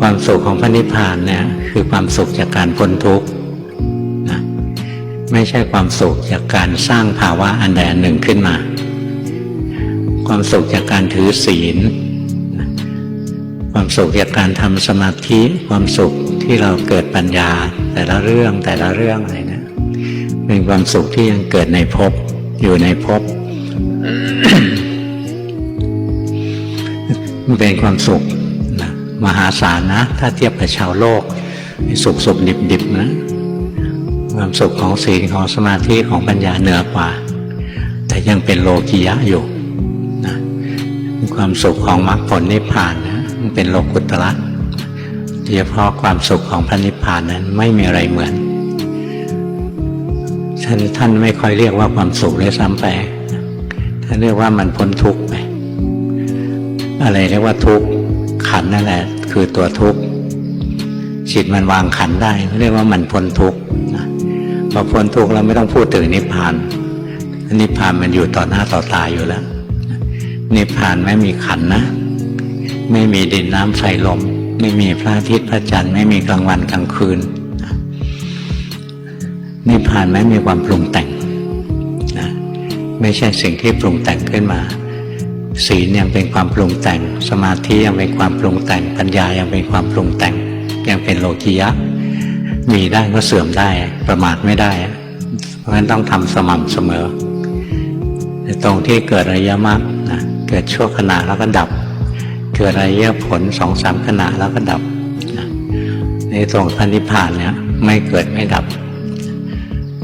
ความสุขของพระนิพพานเนี่ยคือความสุขจากการพ้นทุกข์นะไม่ใช่ความสุขจากการสร้างภาวะอันใดอันหนึ่งขึ้นมา ความสุขจากการถือศีล ความสุขจากการทำสมาธิ ความสุขที่เราเกิดปัญญา แต่ละเรื่องแต่ละเรื่องอะไรเนะเป็นความสุขที่ยังเกิดในภพอยู่ในภพมันเป็นความสุข มหาศาลนะ ถ้าเทียบกับชาวโลกสุขสุขดิบดิบนะความสุขของศีลของสมาธิของปัญญาเหนือกว่า แต่ยังเป็นโลกิยะอยู่นะความสุขของมรรคผลนิพพานนะมันเป็นโลกุตระโดยเฉพาะความสุขของพระนิพพานนั้นไม่มีอะไรเหมือนท่านท่านไม่ค่อยเรียกว่าความสุขเลยซ้ำไปท่านเรียกว่ามันพ้นทุกข์ไปอะไรเรียกว่าทุกข์ ขันนั่นแหละ คือตัวทุกข์จิตมันวางขันได้เรียกว่ามันพ้นทุกข์พอพ้นทุกข์เราไม่ต้องพูดถึงนิพพาน นิพพานมันอยู่ต่อหน้าต่อตาอยู่แล้ว นิพพานไม่มีขันนะ ไม่มีดินน้ำไฟลม ไม่มีพระอาทิตย์พระจันทร์ไม่มีกลางวันกลางคืน นิพพานไม่มีความปรุงแต่งนะไม่ใช่สิ่งที่ปรุงแต่งขึ้นมา ศีลยังเป็นความปรุงแต่ง สมาธิยังเป็นความปรุงแต่ง ปัญญายังเป็นความปรุงแต่ง ยังเป็นโลกิยะ มีได้ก็เสื่อมได้ประมาทไม่ได้ เพราะฉะนั้นต้องทำสม่ำเสมอในตรงที่เกิดอริยมรรคนะเกิดชั่วขณะแล้วก็ดับ เกิดอริยผลสองสามขณะแล้วก็ดับนะในตรงพันธิพพานเนี่ยไม่เกิดไม่ดับ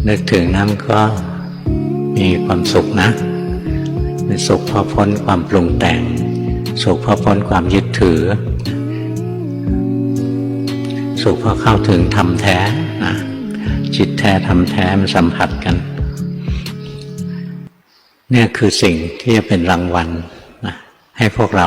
นึกถึงนั้นก็มีความสุขนะ สุขเพราะพ้นความปรุงแต่ง สุขเพราะพ้นความยึดถือ สุขเพราะเข้าถึงธรรมแท้นะจิตแท้ธรรมแท้มันสัมผัสกันเนี่ยคือสิ่งที่จะเป็นรางวัลนะให้พวกเรา